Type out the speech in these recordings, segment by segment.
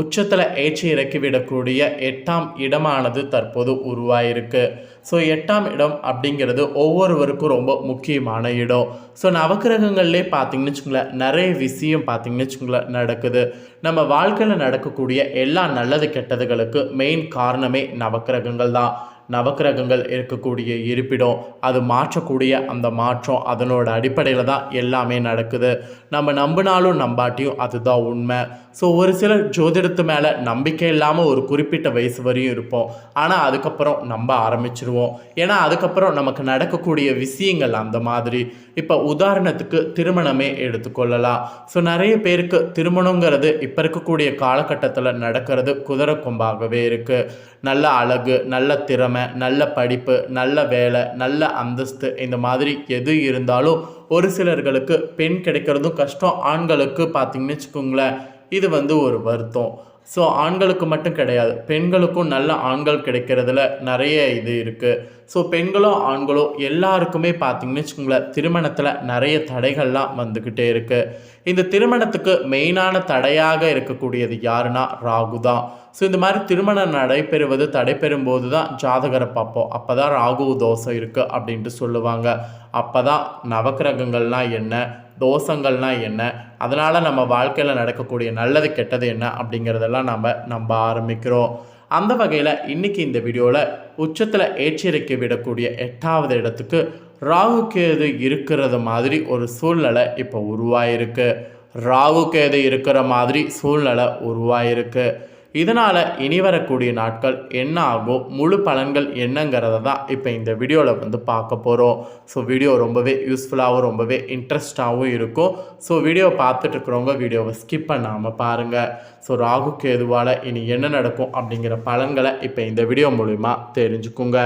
உச்சத்தில் ஏற்றி இறக்கி விடக்கூடிய எட்டாம் இடமானது தற்போது உருவாயிருக்கு. ஸோ எட்டாம் இடம் அப்படிங்கிறது ஒவ்வொருவருக்கும் ரொம்ப முக்கியமான இடம். ஸோ நவக்கிரகங்கள்லேயே பார்த்தீங்கன்னு வச்சுக்கோங்களேன் நிறைய விஷயம் பார்த்தீங்கன்னு வச்சுக்கோங்களேன் நடக்குது. நம்ம வாழ்க்கையில் நடக்கக்கூடிய எல்லா நல்லது கெட்டதுகளுக்கு மெயின் காரணமே நவக்கிரகங்கள் தான். நவக்கிரகங்கள் இருக்கக்கூடிய இருப்பிடம் அது மாற்றக்கூடிய அந்த மாற்றம் அதனோட அடிப்படையில் தான் எல்லாமே நடக்குது. நம்ம நம்பினாலும் நம்பாட்டியும் அதுதான் உண்மை. ஸோ ஒரு சிலர் ஜோதிடத்து மேலே நம்பிக்கை இல்லாமல் ஒரு குறிப்பிட்ட வயசு வரையும் இருப்போம். ஆனால் அதுக்கப்புறம் நம்ப ஆரம்பிச்சிருவோம். ஏன்னா அதுக்கப்புறம் நமக்கு நடக்கக்கூடிய விஷயங்கள் அந்த மாதிரி. இப்போ உதாரணத்துக்கு திருமணமே எடுத்துக்கொள்ளலாம் ஸோ நிறைய பேருக்கு திருமணங்கிறது இப்போ இருக்கக்கூடிய காலகட்டத்தில் நடக்கிறது குதிரை கொம்பாகவே இருக்குது நல்ல அழகு நல்ல திறமை நல்ல படிப்பு நல்ல வேலை நல்ல அந்தஸ்து இந்த மாதிரி எது இருந்தாலும் ஒரு சிலர்களுக்கு பெண் கிடைக்கிறதும் கஷ்டம். ஆண்களுக்கு பார்த்தீங்கன்னு வச்சுக்கோங்களேன் இது வந்து ஒரு வருத்தம். ஸோ ஆண்களுக்கு மட்டும் கிடையாது. பெண்களுக்கும் நல்ல ஆண்கள் கிடைக்கிறதுல நிறைய இது இருக்குது ஸோ பெண்களோ ஆண்களோ எல்லாருக்குமே பார்த்திங்கன்னு வச்சுக்கோங்களேன் திருமணத்தில் நிறைய தடைகள்லாம் வந்துக்கிட்டே இருக்குது இந்த திருமணத்துக்கு மெயினான தடையாக இருக்கக்கூடியது யாருன்னா ராகு தான். ஸோ இந்த மாதிரி திருமணம் நடைபெறுவது தடைபெறும் போது தான் ஜாதகரை பார்ப்போம். அப்போ தான் ராகு தோஷம் இருக்குது அப்படின்ட்டு சொல்லுவாங்க. அப்போ தான் நவக்கிரகங்கள்லாம் என்ன? தோஷங்கள்னால் என்ன? அதனால் நம்ம வாழ்க்கையில் நடக்கக்கூடிய நல்லது கெட்டது என்ன? அப்படிங்கிறதெல்லாம் நம்ம நம்ப ஆரம்பிக்கிறோம். அந்த வகையில் இன்றைக்கி இந்த வீடியோவில் உச்சத்தில் ஏற்றிறக்கி விடக்கூடிய எட்டாவது இடத்துக்கு ராகு கேது இருக்கிறது மாதிரி ஒரு சூழ்நிலை இப்போ உருவாயிருக்கு. ராகு கேது இருக்கிற மாதிரி சூழ்நிலை உருவாயிருக்கு. இதனால் இனி வரக்கூடிய நாட்கள் என்ன ஆகும்? முழு பலன்கள் என்னங்கிறத தான் இப்போ இந்த வீடியோவில் வந்து பார்க்க போகிறோம் ஸோ வீடியோ ரொம்பவே யூஸ்ஃபுல்லாகவும் ரொம்பவே இன்ட்ரெஸ்டாகவும் இருக்கும். ஸோ வீடியோ பார்த்துட்டு இருக்கிறவங்க வீடியோவை ஸ்கிப் பண்ணாமல் பாருங்கள் ஸோ ராகு கேதுவால் இனி என்ன நடக்கும் அப்படிங்கிற பலன்களை இப்போ இந்த வீடியோ மூலிமா தெரிஞ்சுக்குங்க.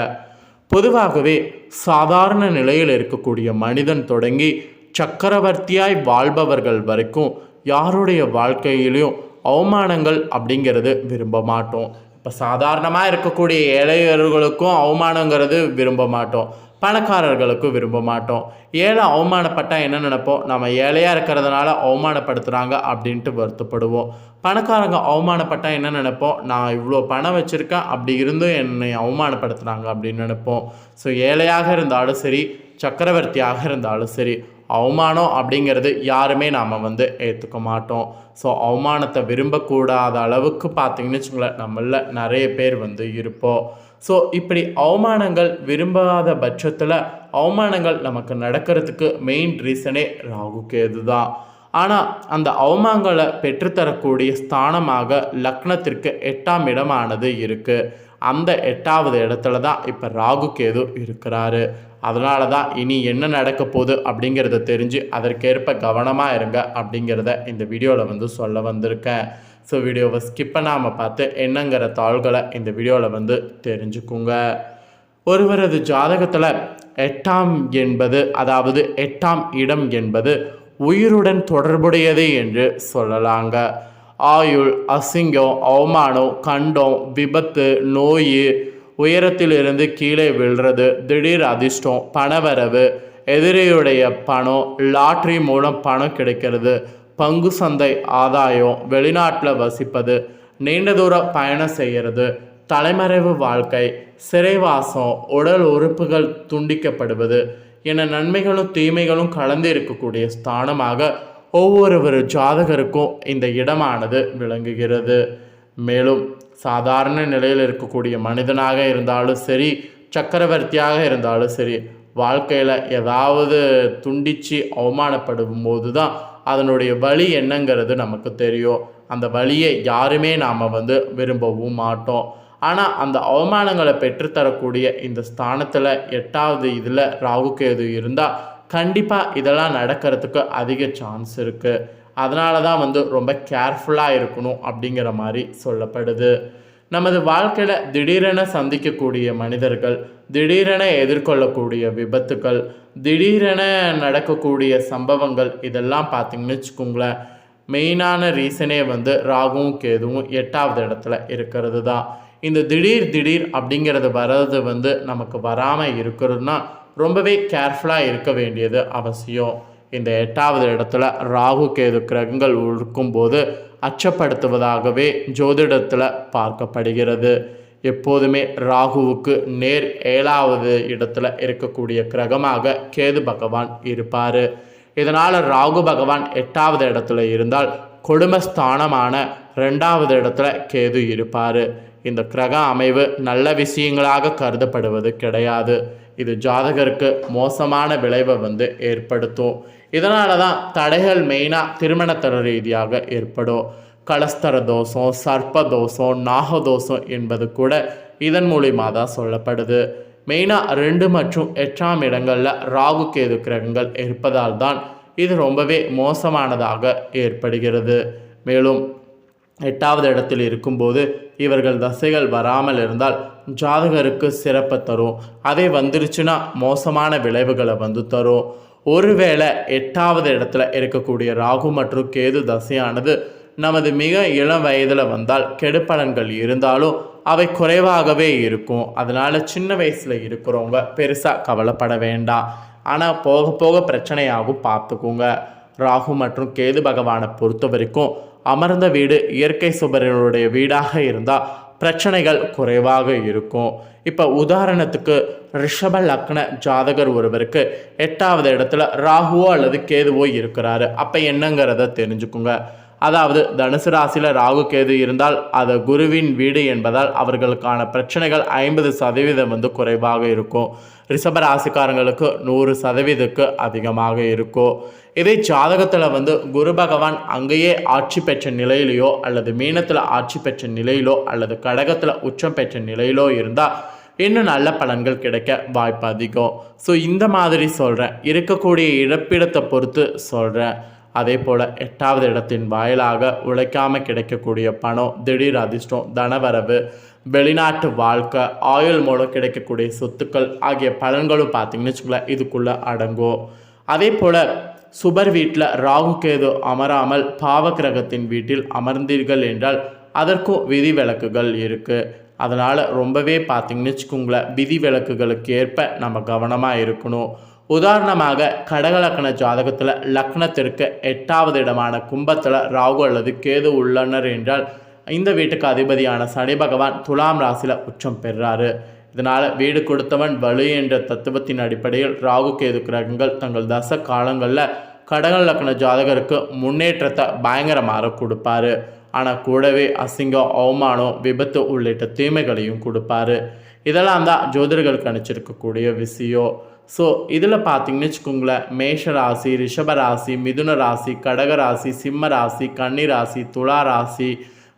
பொதுவாகவே சாதாரண நிலையில் இருக்கக்கூடிய மனிதன் தொடங்கி சக்கரவர்த்தியாய் வாழ்பவர்கள் வரைக்கும் யாருடைய வாழ்க்கையிலையும் அவமானங்கள் அப்படிங்கிறது விரும்ப மாட்டோம். இப்போ சாதாரணமாக இருக்கக்கூடிய ஏழையர்களுக்கும் அவமானங்கிறது விரும்ப மாட்டோம். பணக்காரர்களுக்கும் விரும்ப மாட்டோம். ஏழை அவமானப்பட்டால் என்ன நினைப்போம்? நம்ம ஏழையாக இருக்கிறதுனால அவமானப்படுத்துகிறாங்க அப்படின்ட்டு வருத்தப்படுவோம். பணக்காரங்க அவமானப்பட்டால் என்ன நினைப்போம்? நான் இவ்வளோ பணம் வச்சுருக்கேன் அப்படி இருந்தும் என்னை அவமானப்படுத்துகிறாங்க அப்படின்னு நினைப்போம். ஸோ ஏழையாக இருந்தாலும் சரி சக்கரவர்த்தியாக இருந்தாலும் சரி அவமானம் அப்படிங்கிறது யாருமே நாம் வந்து ஏற்றுக்க மாட்டோம். ஸோ அவமானத்தை விரும்பக்கூடாத அளவுக்கு பார்த்தீங்கன்னு வச்சுங்களேன் நம்மள நிறைய பேர் வந்து இருப்போம். ஸோ இப்படி அவமானங்கள் விரும்பாத பட்சத்தில் அவமானங்கள் நமக்கு நடக்கிறதுக்கு மெயின் ரீசனே ராகு கேது தான். ஆனால் அந்த அவமானங்களை பெற்றுத்தரக்கூடிய ஸ்தானமாக லக்னத்திற்கு எட்டாம் இடமானது இருக்குது அந்த எட்டாவது இடத்துல தான் இப்போ ராகு கேது இருக்கிறாரு. அதனால தான் இனி என்ன நடக்க போகுது அப்படிங்கிறத தெரிஞ்சு அதற்கேற்ப கவனமாக இருங்க அப்படிங்கிறத இந்த வீடியோவில் வந்து சொல்ல வந்திருக்கேன். ஸோ வீடியோவை ஸ்கிப் பண்ணாமல் பார்த்து என்னங்கிற தாள்களை இந்த வீடியோவில் வந்து தெரிஞ்சுக்குங்க. ஒருவரது ஜாதகத்தில் எட்டாம் என்பது அதாவது எட்டாம் இடம் என்பது உயிருடன் தொடர்புடையது என்று சொல்லலாங்க. ஆயுள் அசிங்கம் அவமானம் கண்டம் விபத்து நோய் உயரத்திலிருந்து கீழே விழுறது திடீர் அதிர்ஷ்டம் பணவரவு எதிரியுடைய பணம் லாட்ரி மூலம் பணம் கிடைக்கிறது பங்கு சந்தை ஆதாயம் வெளிநாட்டில் வசிப்பது நீண்ட தூர பயணம் செய்கிறது தலைமறைவு வாழ்க்கை சிறைவாசம் உடல் உறுப்புகள் துண்டிக்கப்படுவது என நன்மைகளும் தீமைகளும் கலந்து இருக்கக்கூடிய ஸ்தானமாக ஒவ்வொருவர் ஜாதகருக்கும் இந்த இடமானது விளங்குகிறது. மேலும் சாதாரண நிலையில் இருக்கக்கூடிய மனிதனாக இருந்தாலும் சரி சக்கரவர்த்தியாக இருந்தாலும் சரி வாழ்க்கையில் ஏதாவது துண்டிச்சு அவமானப்படும் போது தான் அதனுடைய வழி என்னங்கிறது நமக்கு தெரியும். அந்த வழியை யாருமே நாம் வந்து விரும்பவும் மாட்டோம். ஆனால் அந்த அவமானங்களை பெற்றுத்தரக்கூடிய இந்த ஸ்தானத்தில் எட்டாவது இதில் ராகு கேது இருந்தால் கண்டிப்பாக இதெல்லாம் நடக்கிறதுக்கு அதிக சான்ஸ் இருக்குது அதனால தான் வந்து ரொம்ப கேர்ஃபுல்லாக இருக்கணும் அப்படிங்கிற மாதிரி சொல்லப்படுது. நமது வாழ்க்கையில் திடீரென சந்திக்கக்கூடிய மனிதர்கள் திடீரென எதிர்கொள்ளக்கூடிய விபத்துக்கள் திடீரென நடக்கக்கூடிய சம்பவங்கள் இதெல்லாம் பார்த்திங்கன்னு வச்சுக்கோங்களேன் மெயினான ரீசனே வந்து ராகுவும் கேதுவும் எட்டாவது இடத்துல இருக்கிறது தான் இந்த திடீர் திடீர் அப்படிங்கிறது வர்றது வந்து நமக்கு வராமல் இருக்கிறதுனா ரொம்பவே கேர்ஃபுல்லாக இருக்க வேண்டியது அவசியம். இந்த எட்டாவது இடத்துல ராகு கேது கிரகங்கள் இருக்கும்போது அச்சப்படுத்துவதாகவே ஜோதிடத்தில் பார்க்கப்படுகிறது. எப்போதுமே ராகுவுக்கு நேர் ஏழாவது இடத்துல இருக்கக்கூடிய கிரகமாக கேது பகவான் இருப்பார். இதனால் ராகு பகவான் எட்டாவது இடத்துல இருந்தால் கொடுமஸ்தானமான ரெண்டாவது இடத்துல கேது இருப்பார். இந்த கிரக அமைவு நல்ல விஷயங்களாக கருதப்படுவது கிடையாது. இது ஜாதகருக்கு மோசமான விளைவை வந்து ஏற்படுத்தும் இதனால தான் தடைகள் மெயினாக திருமணத்தர ரீதியாக ஏற்படும். கலஸ்தர தோஷம் சர்ப்ப தோஷம் நாகதோஷம் என்பது கூட இதன் மூலிமா தான் சொல்லப்படுது. மெயினாக ரெண்டு மற்றும் எட்டாம் இடங்களில் ராகு கேது கிரகங்கள் இருப்பதால் தான் இது ரொம்பவே மோசமானதாக ஏற்படுகிறது. மேலும் எட்டாவது இடத்தில் இருக்கும்போது இவர்கள் தசைகள் வராமல் இருந்தால் ஜாதகருக்கு சிறப்பை தரும். அதே வந்துருச்சுன்னா மோசமான விளைவுகளை வந்து தரும். ஒருவேளை எட்டாவது இடத்துல இருக்கக்கூடிய ராகு மற்றும் கேது தசையானது நமது மிக இளம் வயதில் வந்தால் கெடுப்பலன்கள் இருந்தாலும் அவை குறைவாகவே இருக்கும். அதனால் சின்ன வயசில் இருக்கிறவங்க பெருசாக கவலைப்பட வேண்டாம். ஆனால் போக போக பிரச்சனையாகும் பார்த்துக்கோங்க. ராகு மற்றும் கேது பகவானை பொறுத்த வரைக்கும் அமர்ந்த வீடு இயற்கை சுபரனுடைய வீடாக இருந்தால் பிரச்சனைகள் குறைவாக இருக்கும். இப்போ உதாரணத்துக்கு ரிஷப லக்ன ஜாதகர் ஒருவருக்கு எட்டாவது இடத்துல ராகுவோ அல்லது கேதுவோ இருக்கிறாரு. அப்போ என்னங்கிறத தெரிஞ்சுக்குங்க. அதாவது தனுசு ராசியில் ராகு கேது இருந்தால் அது குருவின் வீடு என்பதால் அவர்களுக்கான பிரச்சனைகள் ஐம்பது சதவீதம் வந்து குறைவாக இருக்கும். ரிஷப ராசிக்காரங்களுக்கு நூறு சதவீதத்துக்கு அதிகமாக இருக்கும். இதே ஜாதகத்தில் வந்து குரு பகவான் அங்கேயே ஆட்சி பெற்ற நிலையிலையோ அல்லது மீனத்தில் ஆட்சி பெற்ற நிலையிலோ அல்லது கடகத்தில் உச்சம் பெற்ற நிலையிலோ இருந்தால் இன்னும் நல்ல பலன்கள் கிடைக்க வாய்ப்பு அதிகம். ஸோ இந்த மாதிரி சொல்கிறேன் இருக்கக்கூடிய இழப்பிடத்தை பொறுத்து சொல்கிறேன் அதே போல் எட்டாவது இடத்தின் வாயிலாக உழைக்காமல் கிடைக்கக்கூடிய பணம் திடீர் அதிர்ஷ்டம் தனவரவு வெளிநாட்டு வாழ்க்கை ஆயுள் மூலம் கிடைக்கக்கூடிய சொத்துக்கள் ஆகிய பலன்களும் பார்த்தீங்கன்னு வச்சுக்கோங்களேன் இதுக்குள்ளே அடங்கும். அதே போல் சுபர் வீட்டில் ராகு கேது அமராமல் பாவகிரகத்தின் வீட்டில் அமர்ந்தீர்கள் என்றால் அதற்கும் விதிவிலக்குகள் இருக்குது அதனால் ரொம்பவே பார்த்தீங்கன்னு வச்சுக்கோங்களேன் விதிவிலக்குகளுக்கு ஏற்ப நம்ம கவனமாக இருக்கணும். உதாரணமாக கடகலக்கண ஜாதகத்தில் லக்னத்திற்கு எட்டாவது இடமான கும்பத்தில் ராகு அல்லது கேது உள்ளனர் என்றால் இந்த வீட்டுக்கு அதிபதியான சனி பகவான் துலாம் ராசியில் உச்சம் பெறுறாரு இதனால் வீடு கொடுத்தவன் வலு என்ற தத்துவத்தின் அடிப்படையில் ராகு கேது கிரகங்கள் தங்கள் தச காலங்களில் கடக லக்ன ஜாதகருக்கு முன்னேற்றத்தை பயங்கரமாக கொடுப்பாரு. ஆனால் கூடவே அசிங்கம் அவமானம் விபத்து உள்ளிட்ட தீமைகளையும் கொடுப்பாரு. இதெல்லாம் தான் ஜோதிடர்கள் கணிச்சிருக்கக்கூடிய விஷயம். ஸோ இதில் பார்த்தீங்கன்னு வச்சுக்கோங்களேன் மேஷ ராசி ரிஷப ராசி மிதுன ராசி கடக ராசி சிம்ம ராசி கன்னி ராசி துளா ராசி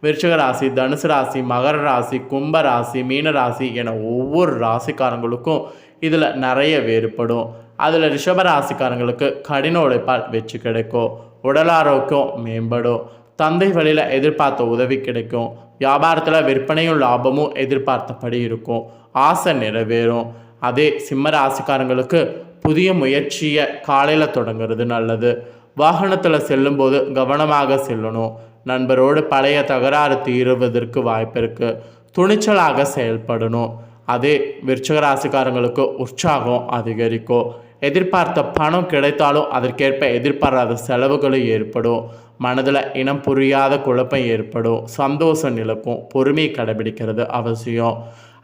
விருச்சக ராசி தனுசு ராசி மகர ராசி கும்ப ராசி மீன ராசி என ஒவ்வொரு ராசிக்காரங்களுக்கும் இதில் நிறைய வேறுபடும். அதில் ரிஷப ராசிக்காரங்களுக்கு கடின உழைப்பால் வெற்றி கிடைக்கும். உடல் ஆரோக்கியம் மேம்படும். தந்தை வழியில் எதிர்பார்த்த உதவி கிடைக்கும். வியாபாரத்தில் விற்பனையும் லாபமும் எதிர்பார்த்தபடி இருக்கும். ஆசை நிறைவேறும். அதே சிம்ம ராசிக்காரங்களுக்கு புதிய முயற்சியை காலையில் தொடங்குறது நல்லது. வாகனத்தில் செல்லும்போது கவனமாக செல்லணும். நண்பரோடு பழைய தகராறு தீருவதற்கு வாய்ப்பு இருக்குது துணிச்சலாக செயல்படணும். அதே விருச்சக ராசிக்காரங்களுக்கு உற்சாகம் அதிகரிக்கும். எதிர்பார்த்த பணம் கிடைத்தாலும் அதற்கேற்ப எதிர்பாராத செலவுகளும் ஏற்படும். மனதில் இனம் புரியாத குழப்பம் ஏற்படும். சந்தோஷம் நிலக்கும். பொறுமையை கடைபிடிக்கிறது அவசியம்.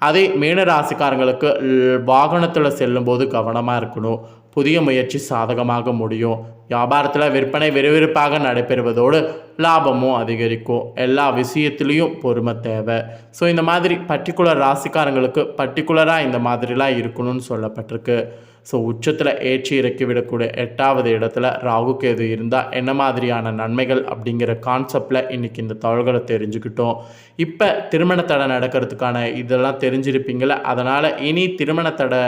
அதே மீனராசிக்காரங்களுக்கு வாகனத்தில் செல்லும்போது கவனமாக இருக்கணும். புதிய முயற்சி சாதகமாக முடியும். வியாபாரத்தில் விற்பனை விறுவிறுப்பாக நடைபெறுவதோடு லாபமும் அதிகரிக்கும். எல்லா விஷயத்துலேயும் பொறுமை தேவை. ஸோ இந்த மாதிரி பர்டிகுலர் ராசிக்காரங்களுக்கு பர்டிகுலராக இந்த மாதிரிலாம் இருக்கணும்னு சொல்லப்பட்டிருக்கு. ஸோ உச்சத்தில் ஏற்றி இறக்கி விடக்கூடிய எட்டாவது இடத்துல ராகு கேது இருந்தால் என்ன மாதிரியான நன்மைகள் அப்படிங்கிற கான்செப்டில் இன்றைக்கி இந்த தகவல்களை தெரிஞ்சுக்கிட்டோம். இப்போ திருமண தடை நடக்கிறதுக்கான இதெல்லாம் தெரிஞ்சிருப்பீங்கள அதனால் இனி திருமண தடை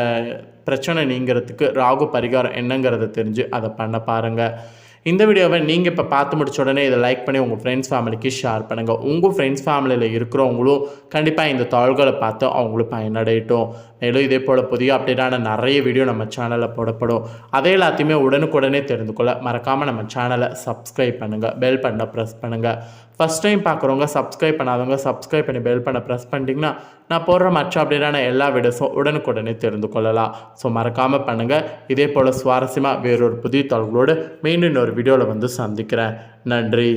பிரச்சனை நீங்கிறதுக்கு ராகு பரிகாரம் என்னங்கிறத தெரிஞ்சு அதை பண்ண பாருங்கள் இந்த வீடியோவை நீங்கள் இப்போ பார்த்து முடிச்ச உடனே இதை லைக் பண்ணி உங்கள் ஃப்ரெண்ட்ஸ் ஃபேமிலிக்கு ஷேர் பண்ணுங்கள் உங்கள் ஃப்ரெண்ட்ஸ் ஃபேமிலியில் இருக்கிறவங்களும் கண்டிப்பாக இந்த தாள்களை பார்த்து அவங்களும் பயனடையட்டும். மேலும் இதே போல் புதிய அப்டேட்டான நிறைய வீடியோ நம்ம சேனலில் போடப்படும். அதே எல்லாத்தையுமே உடனுக்குடனே தெரிந்து கொள்ள மறக்காமல் நம்ம சேனலை சப்ஸ்கிரைப் பண்ணுங்கள் பெல் பண்ண ப்ரெஸ் பண்ணுங்கள் ஃபஸ்ட் டைம் பார்க்குறவங்க சப்ஸ்கிரைப் பண்ணாதவங்க சப்ஸ்கிரைப் பண்ணி பெல் பண்ண ப்ரெஸ் பண்ணிட்டீங்கன்னா நான் போடுற மற்ற அப்டேட்டான எல்லா வீடியோஸும் உடனுக்குடனே தெரிந்து கொள்ளலாம். ஸோ மறக்காமல் பண்ணுங்கள் இதே போல் சுவாரஸ்யமாக வேறொரு புதிய தகவலோடு மீண்டும் இன்னொரு வீடியோவில் வந்து சந்திக்கிறேன். நன்றி.